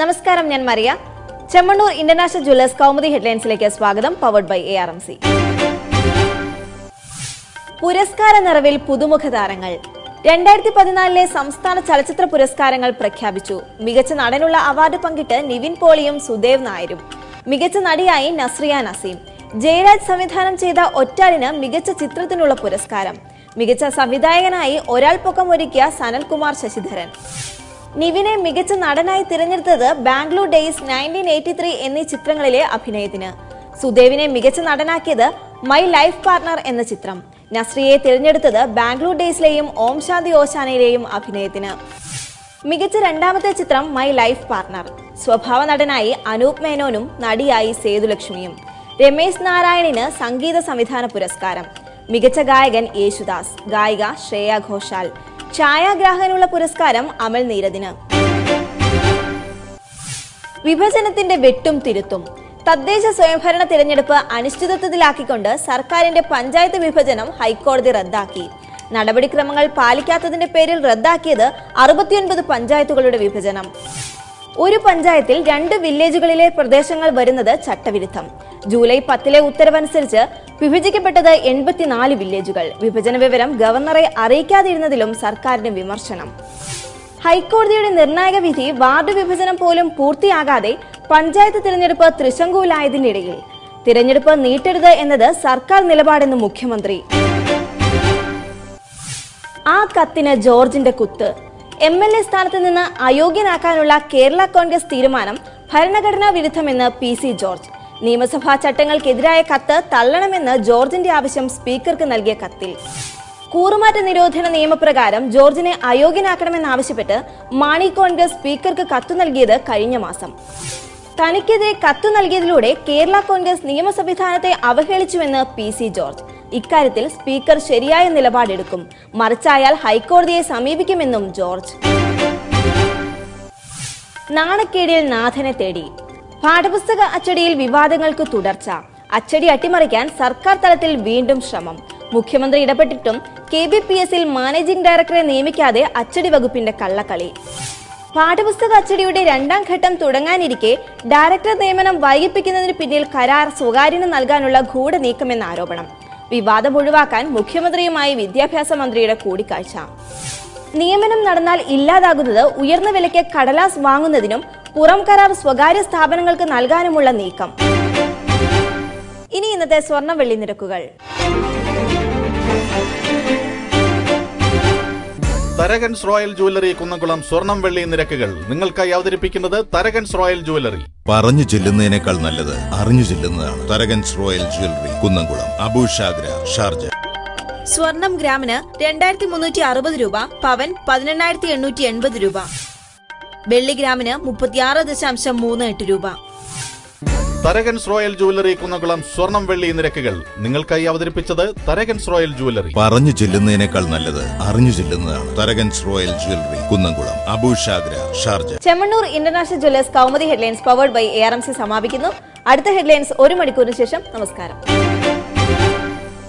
നമസ്കാരം ഞാൻ Mariya Chemmanur international jewellers Kaumudi ഹെഡ്ലൈൻസിലേക്ക് സ്വാഗതം powered by A R M C പുരസ്കാര നിറവിൽ പുതുമുഖ താരങ്ങൾ. രണ്ടായിരത്തി പതിനാലിലെ സംസ്ഥാന ചലച്ചിത്ര പുരസ്കാരങ്ങൾ പ്രഖ്യാപിച്ചു. മികച്ച നടനുള്ള അവാർഡ് പങ്കിട്ട് നിവിൻ പോളിയും സുദേവ് നായരും. മികച്ച നടിയായി നസ്രിയ നസീം. ജയരാജ് സംവിധാനം ചെയ്ത ഒറ്റാലിന് മികച്ച ചിത്രത്തിനുള്ള പുരസ്കാരം. മികച്ച സംവിധായകനായി ഒരാൾ പൊക്കം ഒരുക്കിയ സനൽകുമാർ ശശിധരൻ. നിവിനെ മികച്ച നടനായി തിരഞ്ഞെടുത്തത് Bangalore days nineteen eighty three എന്നീ ചിത്രങ്ങളിലെ അഭിനയത്തിന്. സുദേവിനെ മികച്ച നടനാക്കിയത് മൈ ലൈഫ് പാർട്ണർ എന്ന ചിത്രം. നസ്രിയെ തിരഞ്ഞെടുത്തത് ബാംഗ്ലൂർ ഡേയ്സിലെയും ഓം ശാന്തി ഓശാനയിലെയും അഭിനയത്തിന്. മികച്ച രണ്ടാമത്തെ ചിത്രം മൈ ലൈഫ് പാർട്ണർ. സ്വഭാവ നടനായി അനൂപ് മേനോനും നടിയായി സേതുലക്ഷ്മിയും. രമേശ് നാരായണിന് സംഗീത സംവിധാന പുരസ്കാരം. മികച്ച ഗായകൻ യേശുദാസ്. ഗായിക ശ്രേയ ഘോഷാൽ. ഛായാഗ്രാഹകനുള്ള പുരസ്കാരം അമൽ നീരദിന്. വിഭജനത്തിന്റെ വെട്ടും തിരുത്തും. തദ്ദേശ സ്വയംഭരണ തിരഞ്ഞെടുപ്പ് അനിശ്ചിതത്വത്തിലാക്കിക്കൊണ്ട് സർക്കാരിന്റെ പഞ്ചായത്ത് വിഭജനം ഹൈക്കോടതി റദ്ദാക്കി. നടപടിക്രമങ്ങൾ പാലിക്കാത്തതിന്റെ പേരിൽ റദ്ദാക്കിയത് അറുപത്തിയൊൻപത് പഞ്ചായത്തുകളുടെ വിഭജനം. ഒരു പഞ്ചായത്തിൽ രണ്ട് വില്ലേജുകളിലെ പ്രദേശങ്ങൾ വരുന്നത് ചട്ടവിരുദ്ധം. ജൂലൈ പത്തിലെ ഉത്തരവനുസരിച്ച് വിഭജിക്കപ്പെട്ടത് എൺപത്തിനാല് വില്ലേജുകൾ. വിഭജന വിവരം ഗവർണറെ അറിയിക്കാതിരുന്നതിലും സർക്കാരിന് വിമർശനം. ഹൈക്കോടതിയുടെ നിർണായക വിധി വാർഡ് വിഭജനം പോലും പൂർത്തിയാകാതെ പഞ്ചായത്ത് തിരഞ്ഞെടുപ്പ് തൃശങ്കുവിലായതിനിടയിൽ തിരഞ്ഞെടുപ്പ് നീട്ടരുത് എന്നത് സർക്കാർ നിലപാടെന്ന് മുഖ്യമന്ത്രി. ആ കത്തിന് ജോർജിന്റെ കുത്ത്. എം എൽ എ സ്ഥാനത്ത് നിന്ന് അയോഗ്യനാക്കാനുള്ള കേരള കോൺഗ്രസ് തീരുമാനം ഭരണഘടനാ വിരുദ്ധമെന്ന് പി സി ജോർജ്. നിയമസഭാ ചട്ടങ്ങൾക്കെതിരായ കത്ത് തള്ളണമെന്ന് ജോർജിന്റെ ആവശ്യം സ്പീക്കർക്ക് നൽകിയ കത്തിൽ. കൂറുമാറ്റ നിരോധന നിയമപ്രകാരം ജോർജിനെ അയോഗ്യനാക്കണമെന്നാവശ്യപ്പെട്ട് മാണി കോൺഗ്രസ് സ്പീക്കർക്ക് കത്തു നൽകിയത് കഴിഞ്ഞ മാസം. തനിക്കെതിരെ കത്തു നൽകിയതിലൂടെ കേരള കോൺഗ്രസ് നിയമ സംവിധാനത്തെ അവഹേളിച്ചുവെന്ന് പി സി ജോർജ്. ഇക്കാര്യത്തിൽ സ്പീക്കർ ശരിയായ നിലപാടെടുക്കും. മറിച്ചായാൽ ഹൈക്കോടതിയെ സമീപിക്കുമെന്നും ജോർജ്. നാണക്കേടിൽ നാഥനെ തേടി. പാഠപുസ്തക അച്ചടിയിൽ വിവാദങ്ങൾക്ക് തുടർച്ച. അച്ചടി അട്ടിമറിക്കാൻ സർക്കാർ തലത്തിൽ വീണ്ടും ശ്രമം. മുഖ്യമന്ത്രി ഇടപെട്ടിട്ടും കെ ബി പി എസിൽ മാനേജിംഗ് ഡയറക്ടറെ നിയമിക്കാതെ അച്ചടി വകുപ്പിന്റെ കള്ളക്കളി. പാഠപുസ്തക അച്ചടിയുടെ രണ്ടാം ഘട്ടം തുടങ്ങാനിരിക്കെ ഡയറക്ടർ നിയമനം വൈകിപ്പിക്കുന്നതിന് പിന്നിൽ കരാർ സ്വകാര്യന് നൽകാനുള്ള ഗൂഢനീക്കമെന്ന ആരോപണം വിവാദം ഒഴിവാക്കാൻ മുഖ്യമന്ത്രിയുമായി വിദ്യാഭ്യാസ മന്ത്രിയുടെ കൂടിക്കാഴ്ച. നിയമനം നടന്നാൽ ഇല്ലാതാകുന്നത് ഉയർന്ന വിലയ്ക്ക് കടലാസ് വാങ്ങുന്നതിനും പുറം കരാർ സ്വകാര്യ സ്ഥാപനങ്ങൾക്ക് നൽകാനുമുള്ള നീക്കം. ഇനി ഇന്നത്തെ സ്വർണ വെള്ളി നിരക്കുകൾ. തരകൻസ് റോയൽ ജുവലറി കുന്നംകുളം സ്വർണം വെള്ളി നിരക്കുകൾ നിങ്ങൾക്കായി അവതരിപ്പിക്കുന്നത് തരകൻസ് റോയൽ ജുവലറി പറഞ്ഞു ചെല്ലുന്നതിനേക്കാൾ നല്ലത് അറിഞ്ഞു ചെല്ലുന്നതാണ് Tharakans royal jewellery Kunnamkulam. Abu Shagara Sharjah. സ്വർണം ഗ്രാമിന് രണ്ടായിരത്തി മുന്നൂറ്റി അറുപത് രൂപ പവൻ പതിനെണ്ണായിരത്തി എണ്ണൂറ്റി എൺപത് രൂപ. വെള്ളി ഗ്രാമിന് മുപ്പത്തിയാറ് ദശാംശം മൂന്ന് എട്ട് രൂപ. തരകൻസ് റോയൽ ജുവല്ലറി കുന്നകുളം സ്വർണം വെള്ളി നിരക്കുകൾ നിങ്ങൾക്കായി അവതരിപ്പിച്ചത് തരകൻസ് റോയൽ ജുവല്ലറി. പറഞ്ഞു ചെല്ലുന്നതിനേക്കാൾ നല്ലത് അറിഞ്ഞു ചെല്ലുന്നതാണ് Tharakans royal jewellery Kunnamkulam. Abu Shagara Sharjah. Chemmanur international jewellers Kaumudi headlines powered by A R M C സമാപിക്കുന്നു. അടുത്ത ഹെഡ്ലൈൻസ് ഒരു മണിക്കൂറിന് ശേഷം നമസ്കാരം.